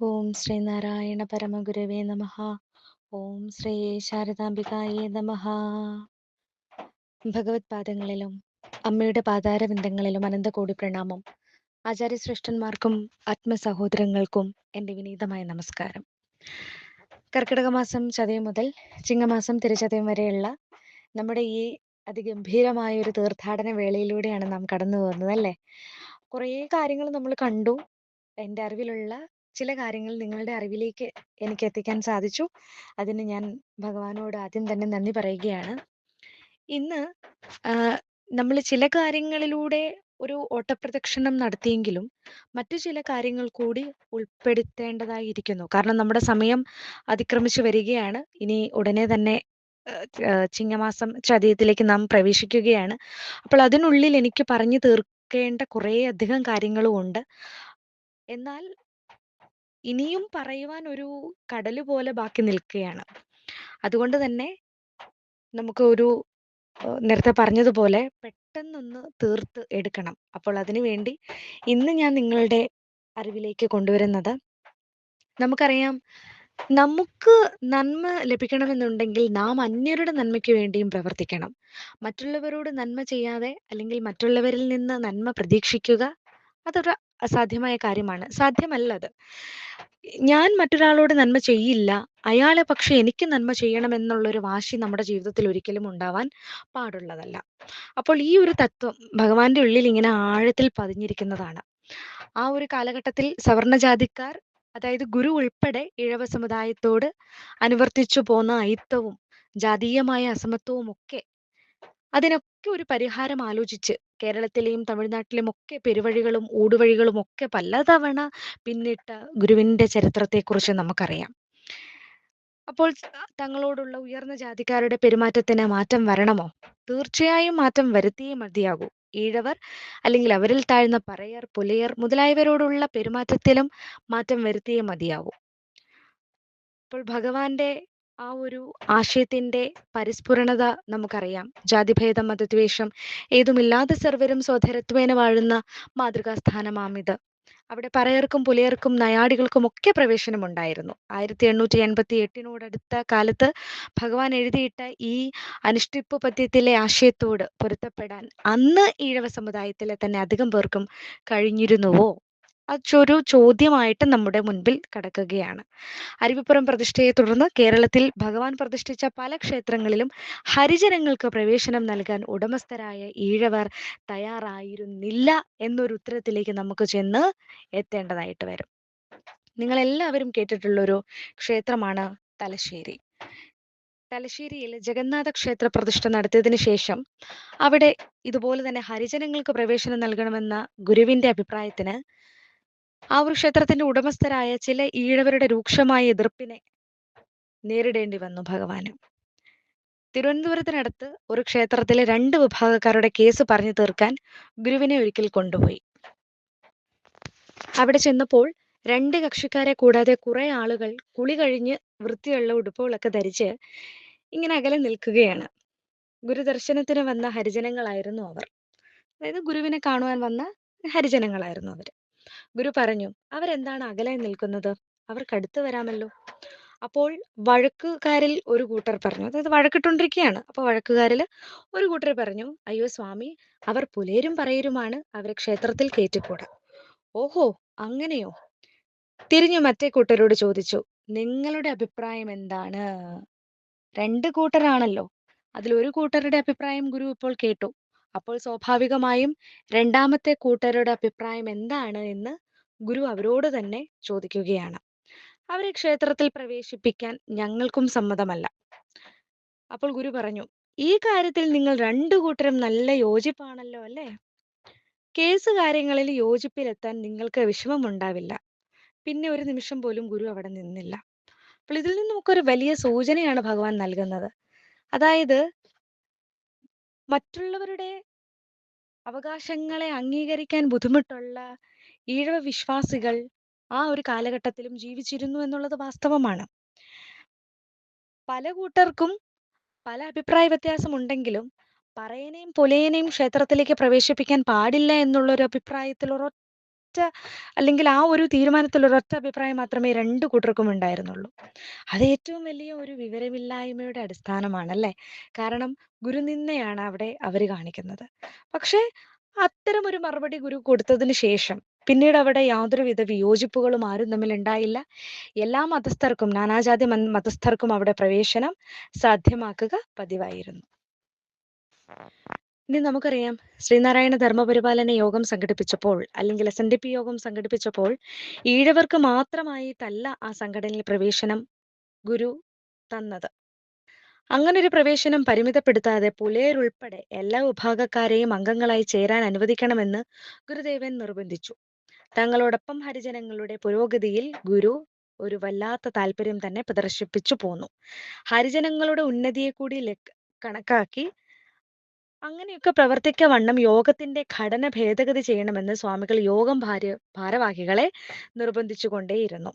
ഓം ശ്രീ നാരായണ പരമഗുരവേ നമ. ഓം ശ്രീ ശാരദാംബികായേ നമ. ഭഗവത് പാദങ്ങളിലും അമ്മയുടെ പാതാരവിന്ദങ്ങളിലും അനന്തകോടി പ്രണാമം. ആചാര്യശ്രേഷ്ഠന്മാർക്കും ആത്മസഹോദരങ്ങൾക്കും എന്റെ വിനീതമായ നമസ്കാരം. കർക്കിടക മാസം ചതയം മുതൽ ചിങ്ങമാസം തിരുചതയം വരെയുള്ള നമ്മുടെ ഈ അതിഗംഭീരമായ ഒരു തീർത്ഥാടന വേളയിലൂടെയാണ് നാം കടന്നു പോകുന്നത് അല്ലേ? കുറേ കാര്യങ്ങൾ നമ്മൾ കണ്ടു. എന്റെ അറിവിലുള്ള ചില കാര്യങ്ങൾ നിങ്ങളുടെ അറിവിലേക്ക് എനിക്ക് എത്തിക്കാൻ സാധിച്ചു. അതിന് ഞാൻ ഭഗവാനോട് ആദ്യം തന്നെ നന്ദി പറയുകയാണ്. ഇന്ന് നമ്മൾ ചില കാര്യങ്ങളിലൂടെ ഒരു ഓട്ടപ്രദക്ഷിണം നടത്തിയെങ്കിലും മറ്റു ചില കാര്യങ്ങൾ കൂടി ഉൾപ്പെടുത്തേണ്ടതായിരിക്കുന്നു. കാരണം നമ്മുടെ സമയം അതിക്രമിച്ചു വരികയാണ്. ഇനി ഉടനെ തന്നെ ചിങ്ങമാസം ചതയത്തിലേക്ക് നാം പ്രവേശിക്കുകയാണ്. അപ്പോൾ അതിനുള്ളിൽ എനിക്ക് പറഞ്ഞു തീർക്കേണ്ട കുറേ അധികം കാര്യങ്ങളും ഉണ്ട്. എന്നാൽ ഇനിയും പറയുവാൻ ഒരു കടൽ പോലെ ബാക്കി നിൽക്കുകയാണ്. അതുകൊണ്ട് തന്നെ നമുക്ക് ഒരു നേരത്തെ പറഞ്ഞതുപോലെ പെട്ടെന്നൊന്ന് തീർത്ത് എടുക്കണം. അപ്പോൾ അതിനു വേണ്ടി ഇന്ന് ഞാൻ നിങ്ങളുടെ അറിവിലേക്ക് കൊണ്ടുവരുന്നത് നമുക്കറിയാം നമുക്ക് നന്മ ലഭിക്കണമെന്നുണ്ടെങ്കിൽ നാം അന്യരുടെ നന്മയ്ക്ക് വേണ്ടിയും പ്രവർത്തിക്കണം. മറ്റുള്ളവരോട് നന്മ ചെയ്യാതെ അല്ലെങ്കിൽ മറ്റുള്ളവരിൽ നിന്ന് നന്മ പ്രതീക്ഷിക്കുക അതൊരു അസാധ്യമായ കാര്യമാണ്. സാധ്യമല്ല അത് ഞാൻ മറ്റൊരാളോട് നന്മ ചെയ്യില്ല. അയാളെ പക്ഷെ എനിക്ക് നന്മ ചെയ്യണം ചെയ്യണമെന്നുള്ളൊരു വാശി നമ്മുടെ ജീവിതത്തിൽ ഒരിക്കലും ഉണ്ടാവാൻ പാടുള്ളതല്ല. അപ്പോൾ ഈ ഒരു തത്വം ഭഗവാന്റെ ഉള്ളിൽ ഇങ്ങനെ ആഴത്തിൽ പതിഞ്ഞിരിക്കുന്നതാണ്. ആ ഒരു കാലഘട്ടത്തിൽ സവർണജാതിക്കാർ അതായത് ഗുരു ഉൾപ്പെടെ ഇഴവ സമുദായത്തോട് അനുവർത്തിച്ചു പോന്ന അയിത്തവും ജാതീയമായ അസമത്വവും ഒക്കെ അതിനൊക്കെ ഒരു പരിഹാരം ആലോചിച്ച് കേരളത്തിലെയും തമിഴ്നാട്ടിലെയും ഒക്കെ പെരുവഴികളും ഊടുവഴികളും ഒക്കെ പലതവണ പിന്നിട്ട ഗുരുവിന്റെ ചരിത്രത്തെക്കുറിച്ച് നമുക്കറിയാം. അപ്പോൾ തങ്ങളോടുള്ള ഉയർന്ന ജാതിക്കാരുടെ പെരുമാറ്റത്തിന് മാറ്റം വരണമോ? തീർച്ചയായും മാറ്റം വരുത്തിയേ മതിയാകൂ. ഈഴവർ അല്ലെങ്കിൽ അവരിൽ താഴ്ന്ന പറയർ പുലയർ മുതലായവരോടുള്ള പെരുമാറ്റത്തിലും മാറ്റം വരുത്തിയേ മതിയാവൂ അപ്പോൾ ഭഗവാന്റെ ആ ഒരു ആശയത്തിന്റെ പരിസ്ഫുരണത നമുക്കറിയാം. ജാതിഭേദം മതദ്വേഷം ഏതുമില്ലാതെ സർവരും സ്വധരത്വേന വാഴുന്ന മാതൃകാസ്ഥാനമാമിത് അവിടെ പറയർക്കും പുലയർക്കും നയാടികൾക്കും ഒക്കെ പ്രവേശനമുണ്ടായിരുന്നു. ആയിരത്തി എണ്ണൂറ്റി എൺപത്തി എട്ടിനോടടുത്ത കാലത്ത് ഭഗവാൻ എഴുതിയിട്ട ഈ അനുഷ്ഠിപ്പ് പദ്യത്തിലെ ആശയത്തോട് പൊരുത്തപ്പെടാൻ അന്ന് ഈഴവ സമുദായത്തിലെ തന്നെ അധികം പേർക്കും കഴിഞ്ഞിരുന്നുവോ? അതൊരു ചോദ്യമായിട്ട് നമ്മുടെ മുൻപിൽ കിടക്കുകയാണ്. അരുവിപ്പുറം പ്രതിഷ്ഠയെ തുടർന്ന് കേരളത്തിൽ ഭഗവാൻ പ്രതിഷ്ഠിച്ച പല ക്ഷേത്രങ്ങളിലും ഹരിജനങ്ങൾക്ക് പ്രവേശനം നൽകാൻ ഉടമസ്ഥരായ ഈഴവർ തയ്യാറായിരുന്നില്ല എന്നൊരു ഉത്തരത്തിലേക്ക് നമുക്ക് ചെന്ന് എത്തേണ്ടതായിട്ട് വരും. നിങ്ങൾ എല്ലാവരും കേട്ടിട്ടുള്ളൊരു ക്ഷേത്രമാണ് തലശ്ശേരി. തലശ്ശേരിയിൽ ജഗന്നാഥ ക്ഷേത്ര പ്രതിഷ്ഠ നടത്തിയതിനു ശേഷം അവിടെ ഇതുപോലെ തന്നെ ഹരിജനങ്ങൾക്ക് പ്രവേശനം നൽകണമെന്ന ഗുരുവിന്റെ അഭിപ്രായത്തിന് ആ ഒരു ക്ഷേത്രത്തിന്റെ ഉടമസ്ഥരായ ചില ഈഴവരുടെ രൂക്ഷമായ എതിർപ്പിനെ നേരിടേണ്ടി വന്നു ഭഗവാന്. തിരുവനന്തപുരത്തിനടുത്ത് ഒരു ക്ഷേത്രത്തിലെ രണ്ട് വിഭാഗക്കാരുടെ കേസ് പറഞ്ഞു തീർക്കാൻ ഗുരുവിനെ ഒരിക്കൽ കൊണ്ടുപോയി. അവിടെ ചെന്നപ്പോൾ രണ്ട് കക്ഷിക്കാരെ കൂടാതെ കുറെ ആളുകൾ കുളി കഴിഞ്ഞ് വൃത്തിയുള്ള ഉടുപ്പുകളൊക്കെ ധരിച്ച് ഇങ്ങനെ അകലെ നിൽക്കുകയാണ്. ഗുരുദർശനത്തിന് വന്ന ഹരിജനങ്ങളായിരുന്നു അവർ. അതായത് ഗുരുവിനെ കാണുവാൻ വന്ന ഹരിജനങ്ങളായിരുന്നു അവർ. ഗുരു പറഞ്ഞു അവരെന്താണ് അകലെ നിൽക്കുന്നത്? അവർക്ക് അടുത്ത് വരാമല്ലോ. അപ്പോൾ വഴക്കുകാരിൽ ഒരു കൂട്ടർ പറഞ്ഞു അതായത് വഴക്കിട്ടുകൊണ്ടിരിക്കുകയാണ് അപ്പോൾ വഴക്കുകാരിൽ ഒരു കൂട്ടർ പറഞ്ഞു അയ്യോ സ്വാമി അവർ പുലേരും പറയരുമാണ് അവരെ ക്ഷേത്രത്തിൽ കയറ്റിക്കൂട. ഓഹോ അങ്ങനെയോ? തിരിഞ്ഞു മറ്റേ കൂട്ടരോട് ചോദിച്ചു നിങ്ങളുടെ അഭിപ്രായം എന്താണ്? രണ്ട് കൂട്ടരാണല്ലോ. അതിൽ ഒരു കൂട്ടരുടെ അഭിപ്രായം ഗുരു ഇപ്പോൾ കേട്ടു. അപ്പോൾ സ്വാഭാവികമായും രണ്ടാമത്തെ കൂട്ടരുടെ അഭിപ്രായം എന്താണ് എന്ന് ഗുരു അവരോട് തന്നെ ചോദിക്കുകയാണ്. അവരെ ക്ഷേത്രത്തിൽ പ്രവേശിപ്പിക്കാൻ ഞങ്ങൾക്കും സമ്മതമല്ല. അപ്പോൾ ഗുരു പറഞ്ഞു ഈ കാര്യത്തിൽ നിങ്ങൾ രണ്ടു കൂട്ടരും നല്ല യോജിപ്പാണല്ലോ അല്ലേ? കേസ് കാര്യങ്ങളിൽ യോജിപ്പിലെത്താൻ നിങ്ങൾക്ക് വിഷമമുണ്ടാവില്ല. പിന്നെ ഒരു നിമിഷം പോലും ഗുരു അവിടെ നിന്നില്ല. അപ്പോൾ ഇതിൽ നിന്ന് നമുക്കൊരു വലിയ സൂചനയാണ് ഭഗവാൻ നൽകുന്നത്. അതായത് മറ്റുള്ളവരുടെ അവകാശങ്ങളെ അംഗീകരിക്കാൻ ബുദ്ധിമുട്ടുള്ള ഈഴവ വിശ്വാസികൾ ആ ഒരു കാലഘട്ടത്തിലും ജീവിച്ചിരുന്നു എന്നുള്ളത് വാസ്തവമാണ്. പല കൂട്ടർക്കും പല അഭിപ്രായ വ്യത്യാസം ഉണ്ടെങ്കിലും പറയനെയും പുലയനെയും ക്ഷേത്രത്തിലേക്ക് പ്രവേശിപ്പിക്കാൻ പാടില്ല എന്നുള്ള ഒരു അഭിപ്രായത്തിൽ ഒരൊറ്റ അല്ലെങ്കിൽ ആ ഒരു തീരുമാനത്തിൽ ഒരൊറ്റ അഭിപ്രായം മാത്രമേ രണ്ട് കൂട്ടർക്കും ഉണ്ടായിരുന്നുള്ളൂ. അത് ഏറ്റവും വലിയ ഒരു വിവരമില്ലായ്മയുടെ അടിസ്ഥാനമാണ് അടിസ്ഥാനമാണല്ലേ? കാരണം ഗുരുനിന്ദയാണ് അവിടെ അവർ കാണിക്കുന്നത്. പക്ഷേ അത്തരം ഒരു മറുപടി ഗുരു കൊടുത്തതിന് ശേഷം പിന്നീട് അവിടെ യാതൊരുവിധ വിയോജിപ്പുകളും ആരും തമ്മിൽ ഉണ്ടായില്ല. എല്ലാ മതസ്ഥർക്കും നാനാജാതി മതസ്ഥർക്കും അവിടെ പ്രവേശനം സാധ്യമാക്കുക പതിവായിരുന്നു. ഇനി നമുക്കറിയാം ശ്രീനാരായണ ധർമ്മപരിപാലന യോഗം സംഘടിപ്പിച്ചപ്പോൾ അല്ലെങ്കിൽ എസ് എൻ ഡി പി യോഗം സംഘടിപ്പിച്ചപ്പോൾ ഈഴവർക്ക് മാത്രമായിട്ടല്ല ആ സംഘടനയിൽ പ്രവേശനം ഗുരു തന്നത്. അങ്ങനെ ഒരു പ്രവേശനം പരിമിതപ്പെടുത്താതെ പുലയരുൾപ്പെടെ എല്ലാ വിഭാഗക്കാരെയും അംഗങ്ങളായി ചേരാൻ അനുവദിക്കണമെന്ന് ഗുരുദേവൻ നിർബന്ധിച്ചു. തങ്ങളോടൊപ്പം ഹരിജനങ്ങളുടെ പുരോഗതിയിൽ ഗുരു ഒരു വല്ലാത്ത താല്പര്യം തന്നെ പ്രദർശിപ്പിച്ചു പോന്നു. ഹരിജനങ്ങളുടെ ഉന്നതിയെ കൂടി കണക്കാക്കി അങ്ങനെയൊക്കെ പ്രവർത്തിക്കവണ്ണം യോഗത്തിന്റെ ഘടന ഭേദഗതി ചെയ്യണമെന്ന് സ്വാമികൾ യോഗം ഭാര്യ ഭാരവാഹികളെ നിർബന്ധിച്ചുകൊണ്ടേയിരുന്നു.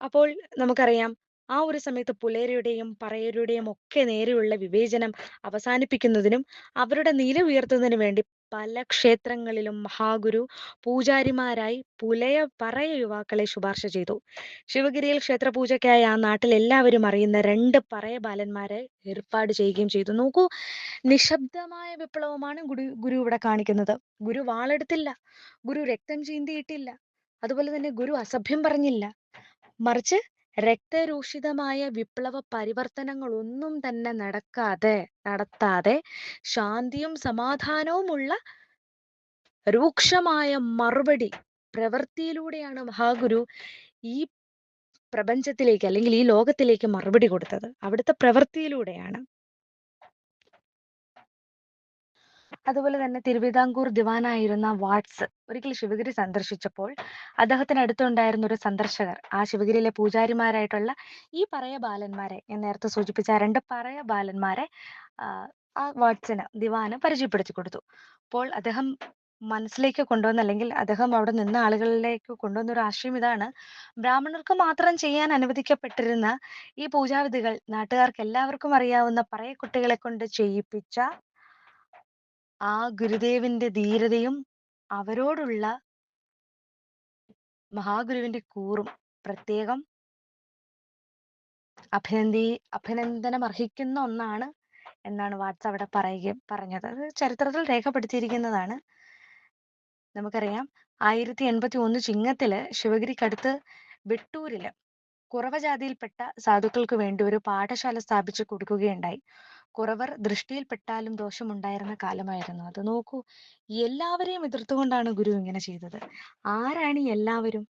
അപ്പോൾ നമുക്കറിയാം ആ ഒരു സമയത്ത് പുലേരയുടെയും പറയരുടെയും ഒക്കെ നേരെയുള്ള വിവേചനം അവസാനിപ്പിക്കുന്നതിനും അവരുടെ നില ഉയർത്തുന്നതിനു വേണ്ടി പല ക്ഷേത്രങ്ങളിലും മഹാഗുരു പൂജാരിമാരായി പുലയ പറയ യുവാക്കളെ ശുപാർശ ചെയ്തു. ശിവഗിരിയിൽ ക്ഷേത്ര പൂജയ്ക്കായി ആ നാട്ടിൽ എല്ലാവരും അറിയുന്ന രണ്ട് പറയ ബാലന്മാരെ ഏർപ്പാട് ചെയ്യുകയും ചെയ്തു. നോക്കൂ നിശബ്ദമായ വിപ്ലവമാണ് ഗുരു ഗുരു ഇവിടെ കാണിക്കുന്നത്. ഗുരു വാളെടുത്തില്ല ഗുരു രക്തം ചീന്തിയിട്ടില്ല. അതുപോലെ തന്നെ ഗുരു അസഭ്യം പറഞ്ഞില്ല. മറിച്ച് രക്തരൂഷിതമായ വിപ്ലവ പരിവർത്തനങ്ങളൊന്നും തന്നെ നടക്കാതെ നടത്താതെ ശാന്തിയും സമാധാനവുമുള്ള രൂക്ഷമായ മറുപടി പ്രവൃത്തിയിലൂടെയാണ് മഹാഗുരു ഈ പ്രപഞ്ചത്തിലേക്ക് അല്ലെങ്കിൽ ഈ ലോകത്തിലേക്ക് മറുപടി കൊടുത്തത്. അവിടുത്തെ പ്രവൃത്തിയിലൂടെയാണ്. അതുപോലെ തന്നെ തിരുവിതാംകൂർ ദിവാനായിരുന്ന വാട്സ് ഒരിക്കൽ ശിവഗിരി സന്ദർശിച്ചപ്പോൾ അദ്ദേഹത്തിന് അടുത്തുണ്ടായിരുന്ന ഒരു സന്ദർശകർ ആ ശിവഗിരിയിലെ പൂജാരിമാരായിട്ടുള്ള ഈ പറയ ബാലന്മാരെ ഞാൻ നേരത്തെ സൂചിപ്പിച്ച രണ്ട് പറയ ബാലന്മാരെ ആ, വാട്സിന് ദിവാന് പരിചയപ്പെടുത്തി കൊടുത്തു. അപ്പോൾ അദ്ദേഹം മനസ്സിലേക്ക് കൊണ്ടുവന്ന അല്ലെങ്കിൽ അദ്ദേഹം അവിടെ നിന്ന ആളുകളിലേക്ക് കൊണ്ടുവന്ന ഒരു ആശയം ഇതാണ്. ബ്രാഹ്മണർക്ക് മാത്രം ചെയ്യാൻ അനുവദിക്കപ്പെട്ടിരുന്ന ഈ പൂജാവിധികൾ നാട്ടുകാർക്ക് എല്ലാവർക്കും അറിയാവുന്ന പറയ കുട്ടികളെ കൊണ്ട് ചെയ്യിപ്പിച്ച ആ ഗുരുദേവന്റെ ധീരതയും അവരോടുള്ള മഹാഗുരുവിന്റെ കൂറും പ്രത്യേകം അഭിനന്ദി അഭിനന്ദനം അർഹിക്കുന്ന ഒന്നാണ് എന്നാണ് വാട്സ് അവിടെ പറയുക പറഞ്ഞത്. അത് ചരിത്രത്തിൽ രേഖപ്പെടുത്തിയിരിക്കുന്നതാണ്. നമുക്കറിയാം ആയിരത്തി എൺപത്തി ഒന്ന് ചിങ്ങത്തിൽ ശിവഗിരിക്കടുത്ത് വെട്ടൂരിൽ കുറവ ജാതിയിൽപ്പെട്ട സാധുക്കൾക്ക് വേണ്ടി ഒരു പാഠശാല സ്ഥാപിച്ചു കൊടുക്കുകയുണ്ടായി. കുറവർ ദൃഷ്ടിയിൽപ്പെട്ടാലും ദോഷമുണ്ടായിരുന്ന കാലമായിരുന്നു. അത് നോക്കൂ എല്ലാവരെയും എതിർത്തുകൊണ്ടാണ് ഗുരു ഇങ്ങനെ ചെയ്തത്. ആരാണ് ഈ എല്ലാവരും?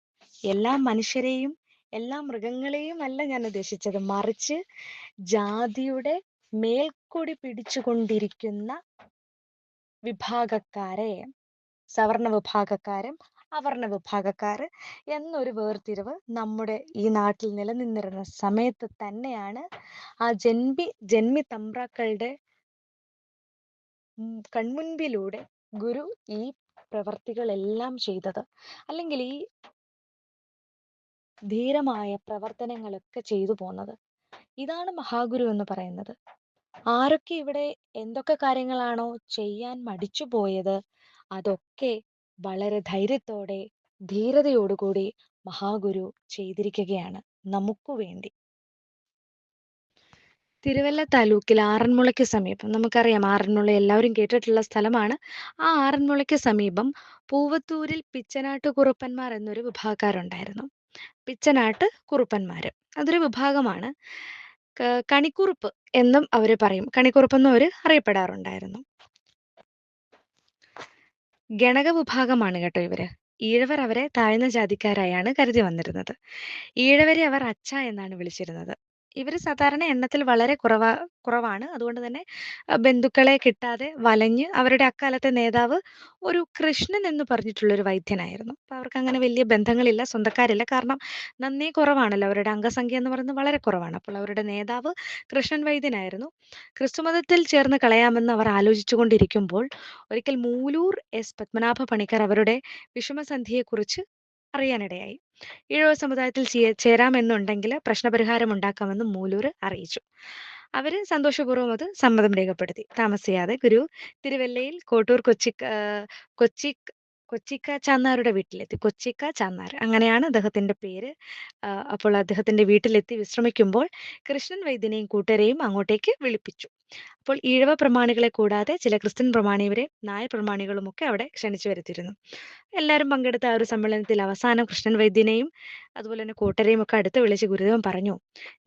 എല്ലാ മനുഷ്യരെയും എല്ലാ മൃഗങ്ങളെയും അല്ല ഞാൻ ഉദ്ദേശിച്ചത്. മറിച്ച് ജാതിയുടെ മേൽക്കൊടി പിടിച്ചുകൊണ്ടിരിക്കുന്ന വിഭാഗക്കാരെ സവർണ വിഭാഗക്കാരും അവർണ വിഭാഗക്കാർ എന്നൊരു വേർതിരിവ് നമ്മുടെ ഈ നാട്ടിൽ നിലനിന്നിരുന്ന സമയത്ത് തന്നെയാണ് ആ ജന്മി ജന്മി തമ്പ്രാക്കളുടെ കൺമുൻപിലൂടെ ഗുരു ഈ പ്രവർത്തികളെല്ലാം ചെയ്തത്. അല്ലെങ്കിൽ ഈ ധീരമായ പ്രവർത്തനങ്ങളൊക്കെ ചെയ്തു പോന്നത്. ഇതാണ് മഹാഗുരു എന്ന് പറയുന്നത്. ആരൊക്കെ ഇവിടെ എന്തൊക്കെ കാര്യങ്ങളാണോ ചെയ്യാൻ മടിച്ചു പോയത് അതൊക്കെ വളരെ ധൈര്യത്തോടെ ധീരതയോടുകൂടി മഹാഗുരു ചെയ്തിരിക്കുകയാണ് നമുക്ക് വേണ്ടി. തിരുവല്ല താലൂക്കിൽ ആറന്മുളയ്ക്ക് സമീപം നമുക്കറിയാം ആറന്മുള എല്ലാവരും കേട്ടിട്ടുള്ള സ്ഥലമാണ്. ആ ആറന്മുളയ്ക്ക് സമീപം പൂവത്തൂരിൽ പിച്ചനാട്ട് കുറുപ്പന്മാർ എന്നൊരു വിഭാഗക്കാരുണ്ടായിരുന്നു. പിച്ചനാട്ട് കുറുപ്പന്മാര്. അതൊരു വിഭാഗമാണ്. കണിക്കുറുപ്പ് എന്നും അവർ പറയും. കണിക്കുറുപ്പ് എന്നും അവർ അറിയപ്പെടാറുണ്ടായിരുന്നു. ഗണക വിഭാഗമാണ് കേട്ടോ ഇവർ. ഈഴവർ അവരെ താഴ്ന്ന ജാതിക്കാരായാണ് കരുതി വന്നിരുന്നത്. ഈഴവരെ അവർ അച്ച എന്നാണ് വിളിച്ചിരുന്നത്. ഇവർ സാധാരണ എണ്ണത്തിൽ വളരെ കുറവാ കുറവാണ്. അതുകൊണ്ട് തന്നെ ബന്ധുക്കളെ കിട്ടാതെ വലഞ്ഞ് അവരുടെ അക്കാലത്തെ നേതാവ് ഒരു കൃഷ്ണൻ എന്ന് പറഞ്ഞിട്ടുള്ള ഒരു വൈദ്യനായിരുന്നു. അപ്പൊ അവർക്ക് അങ്ങനെ വലിയ ബന്ധങ്ങളില്ല സ്വന്തക്കാരില്ല. കാരണം നന്നേ കുറവാണല്ലോ. അവരുടെ അംഗസംഖ്യ എന്ന് പറയുന്നത് വളരെ കുറവാണ്. അപ്പോൾ അവരുടെ നേതാവ് കൃഷ്ണൻ വൈദ്യനായിരുന്നു. ക്രിസ്തുമതത്തിൽ ചേർന്ന് കളയാമെന്ന് അവർ ആലോചിച്ചുകൊണ്ടിരിക്കുമ്പോൾ ഒരിക്കൽ മൂലൂർ എസ്. പത്മനാഭ പണിക്കർ അവരുടെ വിഷമസന്ധിയെ കുറിച്ച് അറിയാനിടയായി. ഈഴവ സമുദായത്തിൽ ചേരാമെന്നുണ്ടെങ്കിൽ പ്രശ്നപരിഹാരം ഉണ്ടാക്കാമെന്ന് മൂലൂർ അറിയിച്ചു അവർ സന്തോഷപൂർവം അത് സമ്മതം രേഖപ്പെടുത്തി താമസിയാതെ ഗുരു തിരുവല്ലയിൽ കോട്ടൂർ കൊച്ചി കൊച്ചി കൊച്ചിക്ക ചാന്നാരുടെ വീട്ടിലെത്തി. കൊച്ചിക്ക ചാന്നാർ അങ്ങനെയാണ് അദ്ദേഹത്തിന്റെ പേര്. അപ്പോൾ അദ്ദേഹത്തിന്റെ വീട്ടിലെത്തി വിശ്രമിക്കുമ്പോൾ കൃഷ്ണൻ വൈദ്യനെയും കൂട്ടരെയും അങ്ങോട്ടേക്ക് വിളിപ്പിച്ചു. അപ്പോൾ ഈഴവ പ്രമാണികളെ കൂടാതെ ചില ക്രിസ്ത്യൻ പ്രമാണിവരെ നായർ പ്രമാണികളുമൊക്കെ അവിടെ ക്ഷണിച്ചു വരുത്തിയിരുന്നു. എല്ലാവരും പങ്കെടുത്ത ആ ഒരു സമ്മേളനത്തിൽ അവസാനം കൃഷ്ണൻ വൈദ്യനെയും അതുപോലെ തന്നെ കൂട്ടരെയും ഒക്കെ അടുത്ത് വിളിച്ച് ഗുരുദേവൻ പറഞ്ഞു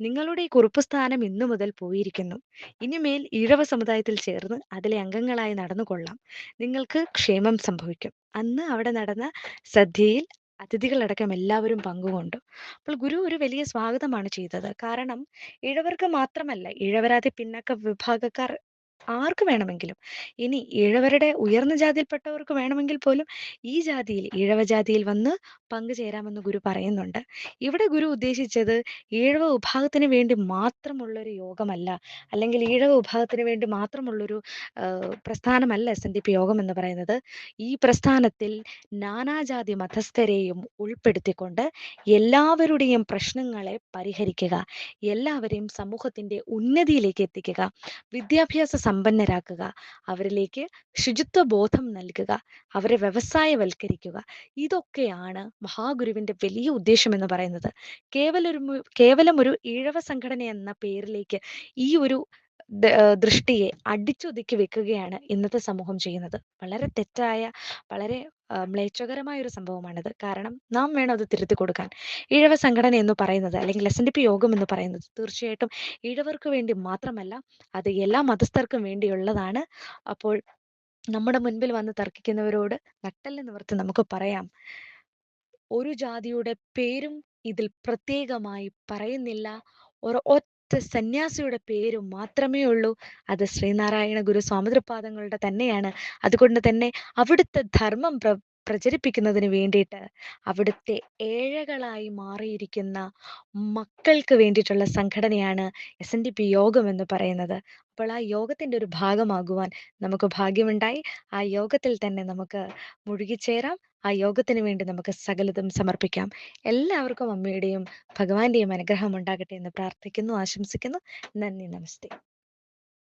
നിങ്ങളുടെ ഈ കുറുപ്പ് സ്ഥാനം ഇന്നു മുതൽ പോയിരിക്കുന്നു. ഇനിമേൽ ഈഴവ സമുദായത്തിൽ ചേർന്ന് അതിലെ അംഗങ്ങളായി നടന്നുകൊള്ളാം. നിങ്ങൾക്ക് ക്ഷേമം സംഭവിക്കും. അന്ന് അവിടെ നടന്ന സദ്യയിൽ അതിഥികളടക്കം എല്ലാവരും പങ്കുകൊണ്ടു. അപ്പോൾ ഗുരു ഒരു വലിയ സ്വാഗതമാണ് ചെയ്തത്. കാരണം ഇഴവർക്ക് മാത്രമല്ല ഇഴവരാതി പിന്നാക്ക വിഭാഗക്കാർ ആർക്ക് വേണമെങ്കിലും. ഇനി ഈഴവരുടെ ഉയർന്ന ജാതിയിൽപ്പെട്ടവർക്ക് വേണമെങ്കിൽ പോലും ഈ ജാതിയിൽ ഈഴവ ജാതിയിൽ വന്ന് പങ്കുചേരാമെന്ന് ഗുരു പറയുന്നുണ്ട്. ഇവിടെ ഗുരു ഉദ്ദേശിച്ചത് ഈഴവ വിഭാഗത്തിന് വേണ്ടി മാത്രമുള്ളൊരു യോഗമല്ല അല്ലെങ്കിൽ ഈഴവ വിഭാഗത്തിന് വേണ്ടി മാത്രമുള്ളൊരു പ്രസ്ഥാനമല്ല എസ് എൻ ഡി പി യോഗം എന്ന് പറയുന്നത്. ഈ പ്രസ്ഥാനത്തിൽ നാനാജാതി മതസ്ഥരെയും ഉൾപ്പെടുത്തിക്കൊണ്ട് എല്ലാവരുടെയും പ്രശ്നങ്ങളെ പരിഹരിക്കുക എല്ലാവരെയും സമൂഹത്തിന്റെ ഉന്നതിയിലേക്ക് എത്തിക്കുക വിദ്യാഭ്യാസ സമ്പന്നരാക്കുക അവരിലേക്ക് ശുചിത്വ ബോധം നൽകുക അവരെ വ്യവസായവൽക്കരിക്കുക. ഇതൊക്കെയാണ് മഹാഗുരുവിന്റെ വലിയ ഉദ്ദേശം എന്ന് പറയുന്നത്. കേവലൊരു കേവലം ഒരു ഈഴവ സംഘടന എന്ന പേരിലേക്ക് ഈ ഒരു ദൃഷ്ടിയെ അടിച്ചൊതുക്കി വെക്കുകയാണ് ഇന്നത്തെ സമൂഹം ചെയ്യുന്നത്. വളരെ തെറ്റായ വളരെ മ്ലേച്ഛകരമായ ഒരു സംഭവമാണിത്. കാരണം നാം വേണം അത് തിരുത്തി കൊടുക്കാൻ. ഈഴവ സംഘടന എന്ന് പറയുന്നത് അല്ലെങ്കിൽ എസ് എൻ ഡി പി യോഗം എന്ന് പറയുന്നത് തീർച്ചയായിട്ടും ഈഴവർക്ക് വേണ്ടി മാത്രമല്ല അത് എല്ലാ മതസ്ഥർക്കും വേണ്ടിയുള്ളതാണ്. അപ്പോൾ നമ്മുടെ മുൻപിൽ വന്ന് തർക്കിക്കുന്നവരോട് നട്ടൽ നിവർത്തി നമുക്ക് പറയാം. ഒരു ജാതിയുടെ പേരും ഇതിൽ പ്രത്യേകമായി പറയുന്നില്ല. ഒരു ഒറ്റ സന്യാസിയുടെ പേര് മാത്രമേ ഉള്ളൂ. അത് ശ്രീനാരായണ ഗുരു സ്വാമിതൃപാദങ്ങളുടെ തന്നെയാണ്. അതുകൊണ്ട് തന്നെ അവിടുത്തെ ധർമ്മം പ്ര പ്രചരിപ്പിക്കുന്നതിന് വേണ്ടിയിട്ട് അവിടുത്തെ ഏഴകളായി മാറിയിരിക്കുന്ന മക്കൾക്ക് വേണ്ടിയിട്ടുള്ള സംഘടനയാണ് എസ് എൻ ഡി പി യോഗം എന്ന് പറയുന്നത്. അപ്പോൾ ആ യോഗത്തിന്റെ ഒരു ഭാഗമാകുവാൻ നമുക്ക് ഭാഗ്യമുണ്ടായി. ആ യോഗത്തിൽ തന്നെ നമുക്ക് മുഴുകിച്ചേരാം ആ യോഗത്തിന് വേണ്ടി നമുക്ക് സകലതും സമർപ്പിക്കാം. എല്ലാവർക്കും അമ്മയുടെയും ഭഗവാന്റെയും അനുഗ്രഹം ഉണ്ടാകട്ടെ എന്ന് പ്രാർത്ഥിക്കുന്നു ആശംസിക്കുന്നു. നന്ദി നമസ്തേ.